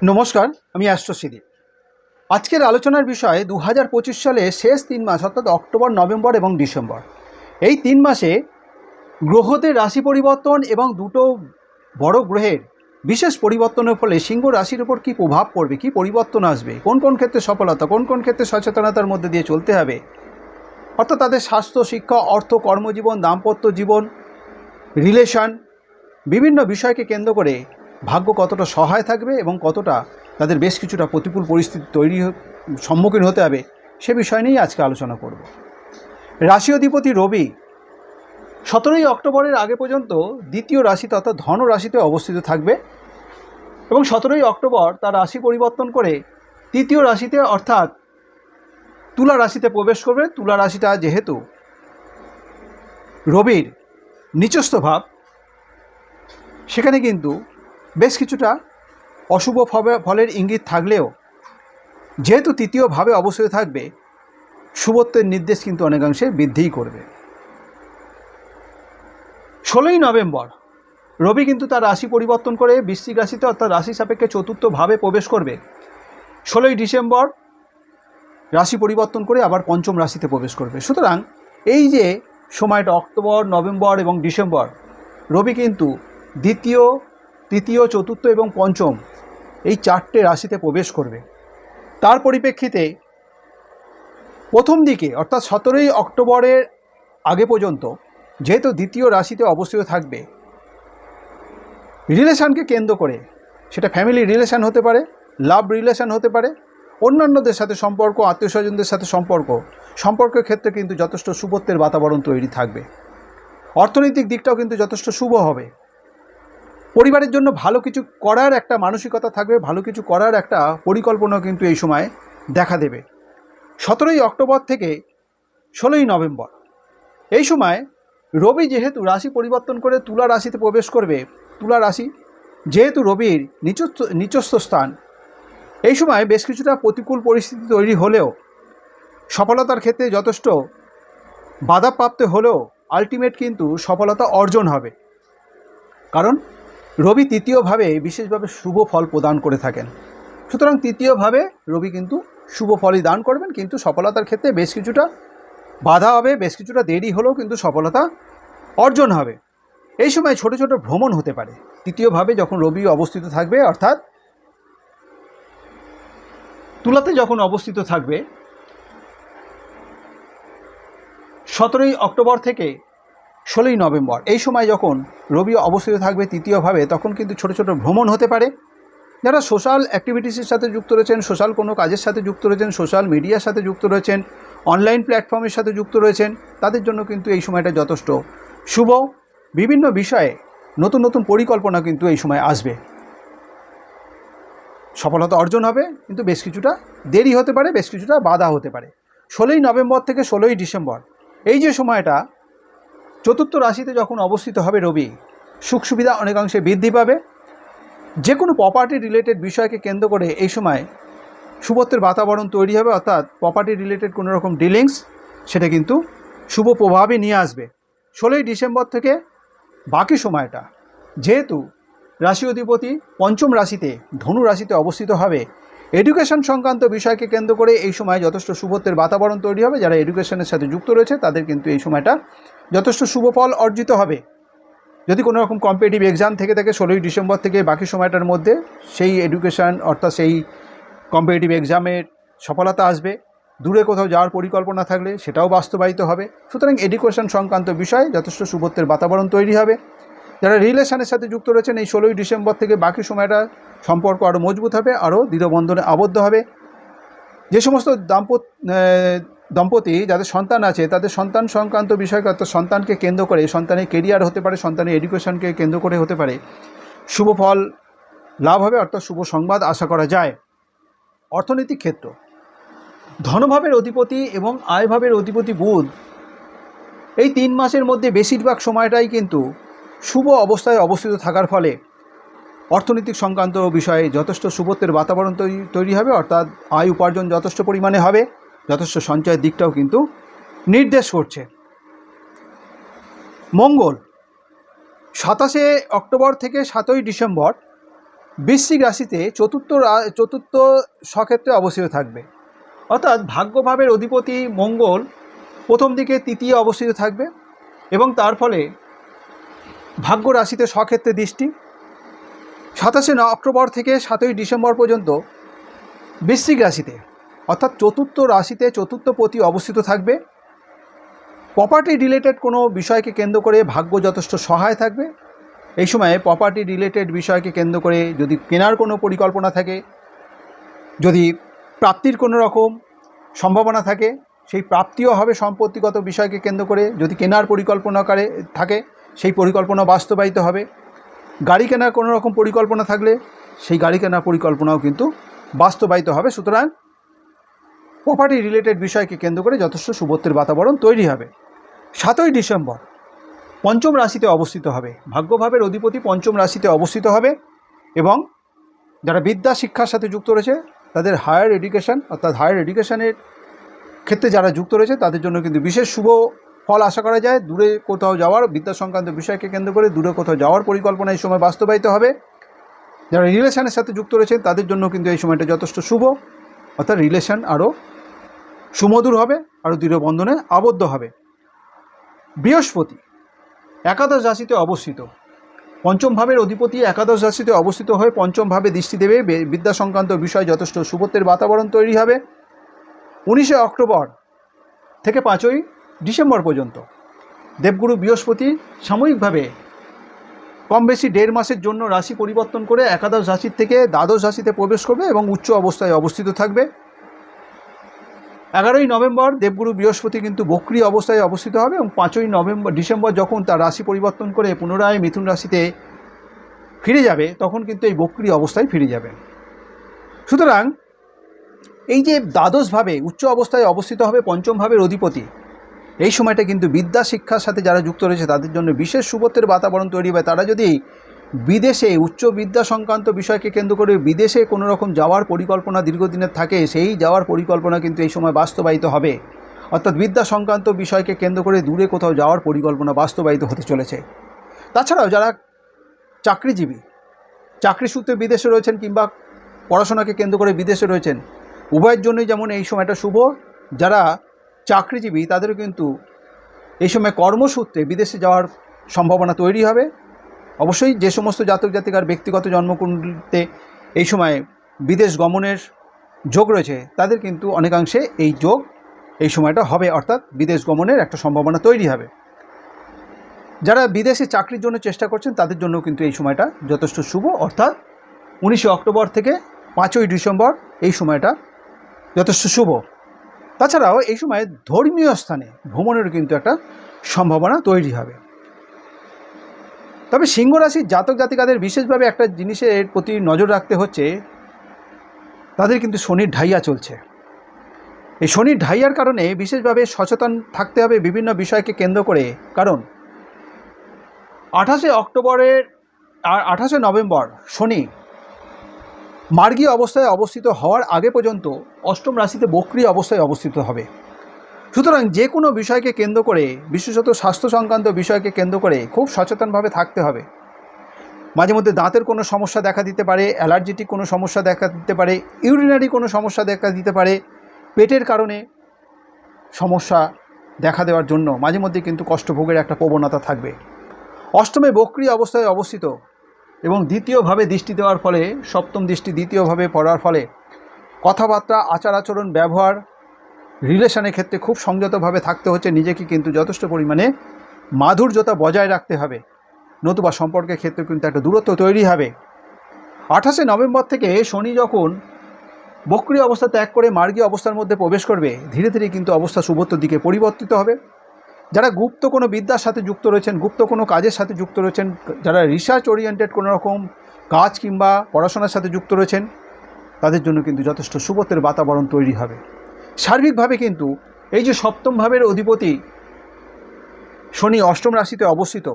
নমস্কার, আমি অ্যাস্ট্রোসিদি আজকের আলোচনার বিষয় দু হাজার পঁচিশ সালে শেষ তিন মাস, অর্থাৎ অক্টোবর, নভেম্বর এবং ডিসেম্বর। এই তিন মাসে গ্রহদের রাশি পরিবর্তন এবং দুটো বড় গ্রহের বিশেষ পরিবর্তনের ফলে সিংহ রাশির উপর কী প্রভাব পড়বে, কী পরিবর্তন আসবে, কোন কোন ক্ষেত্রে সফলতা, কোন কোন ক্ষেত্রে সচেতনতার মধ্যে দিয়ে চলতে হবে, অর্থাৎ তাদের স্বাস্থ্য, শিক্ষা, অর্থ, কর্মজীবন, দাম্পত্য জীবন রিলেশন বিভিন্ন বিষয়কে কেন্দ্র করে ভাগ্য কতটা সহায় থাকবে এবং কতটা তাদের বেশ কিছুটা প্রতিকূল পরিস্থিতি তৈরি সম্মুখীন হতে হবে, সে বিষয় নিয়েই আজকে আলোচনা করব। রাশি অধিপতি রবি সতেরোই অক্টোবরের আগে পর্যন্ত দ্বিতীয় রাশি তথা ধন রাশিতে অবস্থিত থাকবে এবং সতেরোই অক্টোবর তার রাশি পরিবর্তন করে তৃতীয় রাশিতে অর্থাৎ তুলা রাশিতে প্রবেশ করবে। তুলা রাশিটা যেহেতু রবির নিচস্থ ভাব, সেখানে কিন্তু বেশ কিছুটা অশুভ ফলের ইঙ্গিত থাকলেও যেহেতু তৃতীয়ভাবে অবশ্যই থাকবে, শুভত্বের নির্দেশ কিন্তু অনেকাংশে বৃদ্ধিই করবে। ষোলোই নভেম্বর, রবি কিন্তু তার রাশি পরিবর্তন করে বৃশ্চিক রাশিতে অর্থাৎ রাশি সাপেক্ষে চতুর্থভাবে প্রবেশ করবে। ষোলোই ডিসেম্বর, রাশি পরিবর্তন করে আবার পঞ্চম রাশিতে প্রবেশ করবে। সুতরাং এই যে সময়টা অক্টোবর, নভেম্বর এবং ডিসেম্বর, রবি কিন্তু দ্বিতীয় তৃতীয়, চতুর্থ এবং পঞ্চম এই চারটে রাশিতে প্রবেশ করবে। তার পরিপ্রেক্ষিতে প্রথম দিকে, অর্থাৎ সতেরোই অক্টোবরের আগে পর্যন্ত, যেহেতু দ্বিতীয় রাশিতে অবস্থিত থাকবে, রিলেশানকে কেন্দ্র করে, সেটা ফ্যামিলি রিলেশান হতে পারে লাভ রিলেশান হতে পারে, অন্যান্যদের সাথে সম্পর্ক আত্মীয় স্বজনদের সাথে সম্পর্ক, সম্পর্কের ক্ষেত্রে কিন্তু যথেষ্ট শুভত্বের বাতাবরণ তৈরি থাকবে। অর্থনৈতিক দিকটাও কিন্তু যথেষ্ট শুভ হবে। পরিবারের জন্য ভালো কিছু করার একটা মানসিকতা থাকবে, ভালো কিছু করার একটা পরিকল্পনা কিন্তু এই সময় দেখা দেবে। সতেরোই অক্টোবর থেকে ষোলোই নভেম্বর। এই সময় রবি যেহেতু রাশি পরিবর্তন করে তুলা রাশিতে প্রবেশ করবে, তুলা রাশি যেহেতু রবির নিচস্থ নিচস্থ স্থান, এই সময় বেশ কিছুটা প্রতিকূল পরিস্থিতি তৈরি হলেও সফলতার ক্ষেত্রে যথেষ্ট বাধাপ্রাপ্ত হলেও আলটিমেট কিন্তু সফলতা অর্জন হবে। কারণ রবি তৃতীয়ভাবে বিশেষভাবে শুভ ফল প্রদান করে থাকেন। সুতরাং তৃতীয়ভাবে রবি কিন্তু শুভ ফলই দান করবেন, কিন্তু সফলতার ক্ষেত্রে বেশ কিছুটা বাধা হবে, বেশ কিছুটা দেরি হলেও কিন্তু সফলতা অর্জন হবে। এই সময় ছোট ছোট ভ্রমণ হতে পারে। তৃতীয়ভাবে যখন রবি অবস্থিত থাকবে, অর্থাৎ তুলাতে যখন অবস্থিত থাকবে, সতেরোই অক্টোবর থেকে ষোলোই নভেম্বর। এই সময় যখন রবি অবস্থিত থাকবে তৃতীয়ভাবে, তখন কিন্তু ছোট ছোট ভ্রমণ হতে পারে। যারা সোশ্যাল অ্যাক্টিভিটিসের সাথে যুক্ত রয়েছেন সোশ্যাল কোনো কাজের সাথে যুক্ত রয়েছেন সোশ্যাল মিডিয়ার সাথে যুক্ত রয়েছেন অনলাইন প্ল্যাটফর্মের সাথে যুক্ত রয়েছেন, তাদের জন্য কিন্তু এই সময়টা যথেষ্ট শুভ। বিভিন্ন বিষয়ে নতুন নতুন পরিকল্পনা কিন্তু এই সময় আসবে। সফলতা অর্জন হবে, কিন্তু বেশ কিছুটা দেরি হতে পারে, বেশ কিছুটা বাধা হতে পারে। ষোলোই নভেম্বর থেকে ষোলোই ডিসেম্বর, এই যে সময়টা চতুর্থ রাশিতে যখন অবস্থিত হবে রবি, সুখ সুবিধা অনেকাংশে বৃদ্ধি পাবে। যে কোনো প্রপার্টি রিলেটেড বিষয়কে কেন্দ্র করে এই সময় শুভত্বের বাতাবরণ তৈরি হবে, অর্থাৎ প্রপার্টি রিলেটেড কোনো রকম ডিলিংস সেটা কিন্তু শুভ প্রভাবই নিয়ে আসবে। ষোলোই ডিসেম্বর থেকে বাকি সময়টা, যেহেতু রাশি অধিপতি পঞ্চম রাশিতে, ধনু রাশিতে অবস্থিত হবে এডুকেশন সংক্রান্ত বিষয়কে কেন্দ্র করে এই সময় যথেষ্ট শুভত্বের বাতাবরণ তৈরি হবে। যারা এডুকেশনের সাথে যুক্ত রয়েছে, তাদের কিন্তু এই সময়টা যথেষ্ট শুভ ফল অর্জিত হবে। যদি কোনো রকম কম্পিটিটিভ এক্সাম থেকে থাকে ষোলোই ডিসেম্বর থেকে বাকি সময়টার মধ্যে সেই এডুকেশান অর্থাৎ সেই কম্পিটিটিভ এক্সামের সফলতা আসবে। দূরে কোথাও যাওয়ার পরিকল্পনা থাকলে সেটাও বাস্তবায়িত হবে। সুতরাং এডুকেশন সংক্রান্ত বিষয়ে যথেষ্ট শুভত্বের বাতাবরণ তৈরি হবে। যারা রিলেশনের সাথে যুক্ত রয়েছেন এই ষোলোই ডিসেম্বর থেকে বাকি সময়টা সম্পর্ক আরও মজবুত হবে আরও দৃঢ়বন্ধনে আবদ্ধ হবে। যে সমস্ত দাম্পত আহ, দম্পতি, যাদের সন্তান আছে, তাদের সন্তান সংক্রান্ত বিষয়কে অর্থাৎ সন্তানকে কেন্দ্র করে, সন্তানের কেরিয়ার হতে পারে, সন্তানের এডুকেশনকে কেন্দ্র করে হতে পারে। শুভ ফল লাভ হবে, অর্থাৎ শুভ সংবাদ আশা করা যায়। অর্থনৈতিক ক্ষেত্র। ধনভাবের অধিপতি এবং আয়ভাবের অধিপতি বুধ, এই তিন মাসের মধ্যে বেশিরভাগ সময়টাই কিন্তু শুভ অবস্থায় অবস্থিত থাকার ফলে অর্থনৈতিক সংক্রান্ত বিষয়ে যথেষ্ট শুভত্বের বাতাবরণ তৈরি তৈরি হবে, অর্থাৎ আয় উপার্জন যথেষ্ট পরিমাণে হবে। যথেষ্ট সঞ্চয়ের দিকটাও কিন্তু নির্দেশ করছে। মঙ্গল, সাতাশে অক্টোবর থেকে সাতই ডিসেম্বর বৃশ্চিক রাশিতে চতুর্থ চতুর্থ স্বক্ষেত্রে অবস্থিত থাকবে। অর্থাৎ ভাগ্যভাবের অধিপতি মঙ্গল প্রথম দিকে তৃতীয় অবস্থিত থাকবে এবং তার ফলে ভাগ্য রাশিতে স্বক্ষেত্রে দৃষ্টি। সাতাশে অক্টোবর থেকে সাতই ডিসেম্বর পর্যন্ত বৃশ্চিক রাশিতে অর্থাৎ চতুর্থ রাশিতে চতুর্থ পতি অবস্থিত থাকবে। প্রপার্টি রিলেটেড কোনো বিষয়কে কেন্দ্র করে ভাগ্য যথেষ্ট সহায় থাকবে। এই সময়ে প্রপার্টি রিলেটেড বিষয়কে কেন্দ্র করে যদি কেনার কোনো পরিকল্পনা থাকে, যদি প্রাপ্তির কোনো রকম সম্ভাবনা থাকে, সেই প্রাপ্তিও হবে সম্পত্তিগত বিষয়কে কেন্দ্র করে। যদি কেনার পরিকল্পনা করে, থাকে, সেই পরিকল্পনা বাস্তবায়িত হবে। গাড়ি কেনার কোনো রকম পরিকল্পনা থাকলে, সেই গাড়ি কেনার পরিকল্পনাও কিন্তু বাস্তবায়িত হবে। সুতরাং প্রপার্টি রিলেটেড বিষয়কে কেন্দ্র করে যথেষ্ট শুভত্বের বাতাবরণ তৈরি হবে। সাতই ডিসেম্বর, পঞ্চম রাশিতে অবস্থিত হবে। ভাগ্যভাবের অধিপতি পঞ্চম রাশিতে অবস্থিত হবে এবং যারা বিদ্যা শিক্ষার সাথে যুক্ত রয়েছে, তাদের হায়ার এডুকেশন অর্থাৎ হায়ার এডুকেশনের ক্ষেত্রে যারা যুক্ত রয়েছে, তাদের জন্য কিন্তু বিশেষ শুভ ফল আশা করা যায়। দূরে কোথাও যাওয়ার বিদ্যা সংক্রান্ত বিষয়কে কেন্দ্র করে দূরে কোথাও যাওয়ার পরিকল্পনা এই সময় বাস্তবায়িত হবে। যারা রিলেশনের সাথে যুক্ত রয়েছেন, তাদের জন্য কিন্তু এই সময়টা যথেষ্ট শুভ। অর্থাৎ রিলেশন আরও সুমধুর হবে আর দৃঢ় বন্ধনে আবদ্ধ হবে। বৃহস্পতি, একাদশ রাশিতে অবস্থিত। পঞ্চম ভাবের অধিপতি একাদশ রাশিতে অবস্থিত হয়ে পঞ্চম ভাবে দৃষ্টি দেবে। বিদ্যা সংক্রান্ত বিষয় যথেষ্ট শুভত্বের বাতাবরণ তৈরি হবে। উনিশে অক্টোবর থেকে পাঁচই ডিসেম্বর পর্যন্ত। দেবগুরু বৃহস্পতি সাময়িকভাবে কম বেশি দেড় মাসের জন্য রাশি পরিবর্তন করে একাদশ রাশির থেকে দ্বাদশ রাশিতে প্রবেশ করবে এবং উচ্চ অবস্থায় অবস্থিত থাকবে। এগারোই নভেম্বর দেবগুরু বৃহস্পতি কিন্তু বক্রি অবস্থায় অবস্থিত হবে এবং পাঁচই নভেম্বর, ডিসেম্বর যখন তার রাশি পরিবর্তন করে পুনরায় মিথুন রাশিতে ফিরে যাবে, তখন কিন্তু এই বক্রি অবস্থায় ফিরে যাবে। সুতরাং এই যে দ্বাদশভাবে উচ্চ অবস্থায় অবস্থিত হবে পঞ্চম ভাবের অধিপতি, এই সময়টা কিন্তু বিদ্যা শিক্ষার সাথে যারা যুক্ত রয়েছে তাদের জন্য বিশেষ সুবত্বের বাতাবরণ তৈরি হবে। তারা যদি বিদেশে উচ্চ বিদ্যা সংক্রান্ত বিষয়কে কেন্দ্র করে বিদেশে কোনো রকম যাওয়ার পরিকল্পনা দীর্ঘদিনের থাকে, সেই যাওয়ার পরিকল্পনা কিন্তু এই সময় বাস্তবায়িত হবে। অর্থাৎ বিদ্যা সংক্রান্ত বিষয়কে কেন্দ্র করে দূরে কোথাও যাওয়ার পরিকল্পনা বাস্তবায়িত হতে চলেছে। তাছাড়াও যারা চাকরিজীবী, চাকরি সূত্রে বিদেশে রয়েছেন কিংবা পড়াশোনাকে কেন্দ্র করে বিদেশে রয়েছেন, উভয়ের জন্যই যেমন এই সময়টা শুভ, যারা চাকরিজীবী তাদেরও কিন্তু এই সময় কর্মসূত্রে বিদেশে যাওয়ার সম্ভাবনা তৈরি হবে। অবশ্যই যে সমস্ত জাতক জাতিকার ব্যক্তিগত জন্মকুণ্ডলিতে এই সময় বিদেশ গমনের যোগ রয়েছে, তাদের কিন্তু অনেকাংশে এই যোগ এই সময়টা হবে, অর্থাৎ বিদেশ গমনের একটা সম্ভাবনা তৈরি হবে। যারা বিদেশে চাকরির জন্য চেষ্টা করছেন, তাদের জন্য কিন্তু এই সময়টা যথেষ্ট শুভ, অর্থাৎ উনিশে অক্টোবর থেকে পাঁচই ডিসেম্বর এই সময়টা যথেষ্ট শুভ। তাছাড়াও এই সময় ধর্মীয় স্থানে ভ্রমণের কিন্তু একটা সম্ভাবনা তৈরি হবে। তবে সিংহ রাশির জাতক জাতিকাদের বিশেষভাবে একটা জিনিসের প্রতি নজর রাখতে হচ্ছে, তাদের কিন্তু শনির ঢাইয়া চলছে। এই শনির ঢাইয়ার কারণে বিশেষভাবে সচেতন থাকতে হবে বিভিন্ন বিষয়কে কেন্দ্র করে। কারণ আঠাশে অক্টোবরের, আর আঠাশে নভেম্বর শনি মার্গী অবস্থায় অবস্থিত হওয়ার আগে পর্যন্ত অষ্টম রাশিতে বক্রি অবস্থায় অবস্থিত হবে। সুতরাং যে কোনো বিষয়কে কেন্দ্র করে, বিশেষত স্বাস্থ্য সংক্রান্ত বিষয়কে কেন্দ্র করে খুব সচেতনভাবে থাকতে হবে। মাঝে মধ্যে দাঁতের কোনো সমস্যা দেখা দিতে পারে, অ্যালার্জিটিক কোনো সমস্যা দেখা দিতে পারে, ইউরিনারি কোনো সমস্যা দেখা দিতে পারে, পেটের কারণে সমস্যা দেখা দেওয়ার জন্য মাঝে মধ্যে কিন্তু কষ্টভোগের একটা প্রবণতা থাকবে। অষ্টমে বক্রি অবস্থায় অবস্থিত এবং দ্বিতীয়ভাবে দৃষ্টি দেওয়ার ফলে, সপ্তম দৃষ্টি দ্বিতীয়ভাবে পড়ার ফলে কথাবার্তা আচার আচরণ ব্যবহার রিলেশনের ক্ষেত্রে খুব সংযতভাবে থাকতে হচ্ছে, নিজেকে কিন্তু যথেষ্ট পরিমাণে মাধুর্যতা বজায় রাখতে হবে। নতুবা সম্পর্কের ক্ষেত্রে কিন্তু একটা দূরত্ব তৈরি হবে। আঠাশে নভেম্বর থেকে শনি যখন বক্রি অবস্থা ত্যাগ করে মার্গীয় অবস্থার মধ্যে প্রবেশ করবে, ধীরে ধীরে কিন্তু অবস্থা শুভত্বর দিকে পরিবর্তিত হবে। যারা গুপ্ত কোনো বিদ্যার সাথে যুক্ত রয়েছেন, গুপ্ত কোনো কাজের সাথে যুক্ত রয়েছেন, যারা রিসার্চ ওরিয়েন্টেড কোনো রকম কাজ কিংবা পড়াশোনার সাথে যুক্ত রয়েছেন, তাদের জন্য কিন্তু যথেষ্ট শুভত্বের বাতাবরণ তৈরি হবে। সার্বিকভাবে কিন্তু এই যে সপ্তম ভাবের অধিপতি শনি অষ্টম রাশিতে অবস্থিত,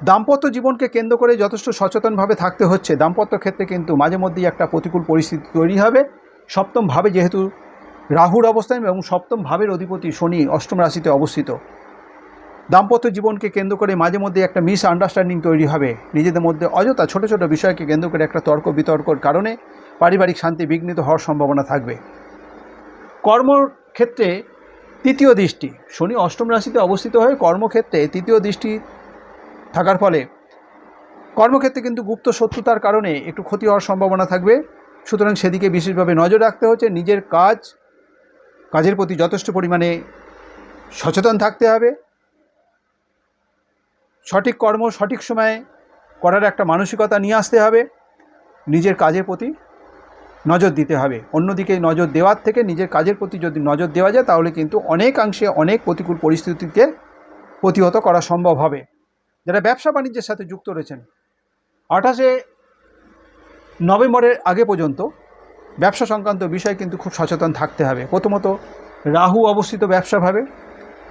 দাম্পত্য জীবনকে কেন্দ্র করে যথেষ্ট সচেতনভাবে থাকতে হচ্ছে। দাম্পত্য ক্ষেত্রে কিন্তু মাঝে মধ্যেই একটা প্রতিকূল পরিস্থিতি তৈরি হবে। সপ্তম ভাবে যেহেতু রাহুর অবস্থান এবং সপ্তম ভাবের অধিপতি শনি অষ্টম রাশিতে অবস্থিত, দাম্পত্য জীবনকে কেন্দ্র করে মাঝে মধ্যে একটা মিস আন্ডারস্ট্যান্ডিং তৈরি হবে। নিজেদের মধ্যে অযথা ছোট ছোট বিষয়কে কেন্দ্র করে একটা তর্ক বিতর্কর কারণে পারিবারিক শান্তি বিঘ্নিত হওয়ার সম্ভাবনা থাকবে। কর্মক্ষেত্রে তৃতীয় দৃষ্টি। শনি অষ্টম রাশিতে অবস্থিত হয়ে কর্মক্ষেত্রে তৃতীয় দৃষ্টি থাকার ফলে কর্মক্ষেত্রে কিন্তু গুপ্ত শত্রুতার কারণে একটু ক্ষতি হওয়ার সম্ভাবনা থাকবে। সুতরাং সেদিকে বিশেষভাবে নজর রাখতে হচ্ছে। নিজের কাজ, কাজের প্রতি যথেষ্ট পরিমাণে সচেতন থাকতে হবে। সঠিক কর্ম সঠিক সময়ে করার একটা মানসিকতা নিয়ে আসতে হবে। নিজের কাজের প্রতি নজর দিতে হবে। অন্যদিকে নজর দেওয়ার থেকে নিজের কাজের প্রতি যদি নজর দেওয়া যায়, তাহলে কিন্তু অনেকাংশে অনেক প্রতিকূল পরিস্থিতিকে প্রতিহত করা সম্ভব হবে। যারা ব্যবসা বাণিজ্যের সাথে যুক্ত রয়েছেন, আঠাশে নভেম্বরের আগে পর্যন্ত ব্যবসা সংক্রান্ত বিষয় কিন্তু খুব সচেতন থাকতে হবে। প্রথমত, রাহু অবস্থিত ব্যবসাভাবে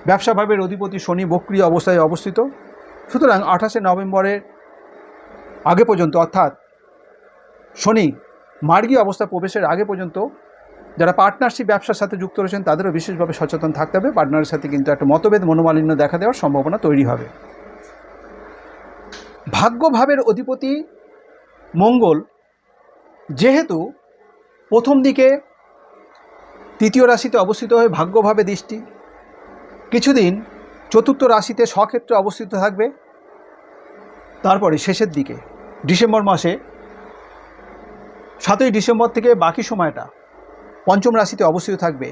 ব্যবসাভাবের অধিপতি শনি বক্রিয় অবস্থায় অবস্থিত। সুতরাং আঠাশে নভেম্বরের আগে পর্যন্ত অর্থাৎ শনি মার্গী অবস্থা প্রবেশের আগে পর্যন্ত যারা পার্টনারশিপ ব্যবসার সাথে যুক্ত রয়েছেন, তাদেরও বিশেষভাবে সচেতন থাকতে হবে। পার্টনারের সাথে কিন্তু একটা মতভেদ, মনোমালিন্য দেখা দেওয়ার সম্ভাবনা তৈরি হবে। ভাগ্যভাবের অধিপতি মঙ্গল যেহেতু প্রথম দিকে তৃতীয় রাশিতে অবস্থিত হয়ে ভাগ্যভাবে দৃষ্টি, কিছুদিন চতুর্থ রাশিতে স্বক্ষেত্রে অবস্থিত থাকবে, তারপরে শেষের দিকে ডিসেম্বর মাসে সাতই ডিসেম্বর থেকে বাকি সময়টা পঞ্চম রাশিতে অবস্থিত থাকবে।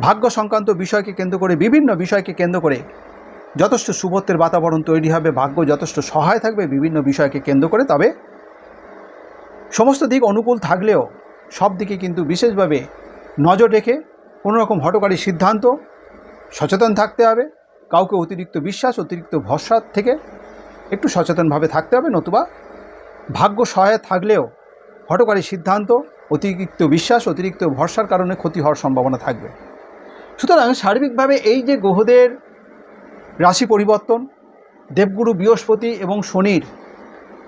ভাগ্য সংক্রান্ত বিষয়কে কেন্দ্র করে, বিভিন্ন বিষয়কে কেন্দ্র করে যথেষ্ট শুভত্বের বাতাবরণ তৈরি হবে। ভাগ্য যথেষ্ট সহায় থাকবে, বিভিন্ন বিষয়কে কেন্দ্র করে। তবে সমস্ত দিক অনুকূল থাকলেও সব দিকে কিন্তু বিশেষভাবে নজর রেখে কোনো রকম হটকারী সিদ্ধান্ত সচেতন থাকতে হবে। কাউকে অতিরিক্ত বিশ্বাস, অতিরিক্ত ভরসা থেকে একটু সচেতনভাবে থাকতে হবে, নতুবা ভাগ্য সহায় থাকলেও হটকারী সিদ্ধান্ত, অতিরিক্ত বিশ্বাস, অতিরিক্ত ভরসার কারণে ক্ষতি হওয়ার সম্ভাবনা থাকবে। সুতরাং সার্বিকভাবে এই যে গ্রহদের রাশি পরিবর্তন, দেবগুরু বৃহস্পতি এবং শনির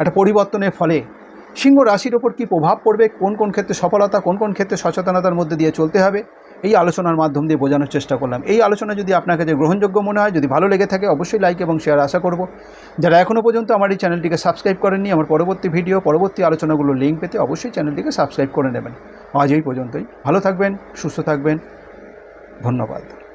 একটা পরিবর্তনের ফলে সিংহ রাশির ওপর কী প্রভাব পড়বে, কোন কোন ক্ষেত্রে সফলতা, কোন কোন ক্ষেত্রে সচেতনতার মধ্যে দিয়ে চলতে হবে এই আলোচনার মাধ্যম দিয়ে বোঝানোর চেষ্টা করলাম। এই আলোচনা যদি আপনার কাছে গ্রহণযোগ্য মনে হয়, যদি ভালো লেগে থাকে, অবশ্যই লাইক এবং শেয়ার আশা করব। যারা এখনও পর্যন্ত আমার এই চ্যানেলটিকে সাবস্ক্রাইব করেননি, আমার পরবর্তী ভিডিও পরবর্তী আলোচনাগুলোর লিঙ্ক পেতে অবশ্যই চ্যানেলটিকে সাবস্ক্রাইব করে নেবেন। আজ এই পর্যন্তই। ভালো থাকবেন, সুস্থ থাকবেন। ধন্যবাদ।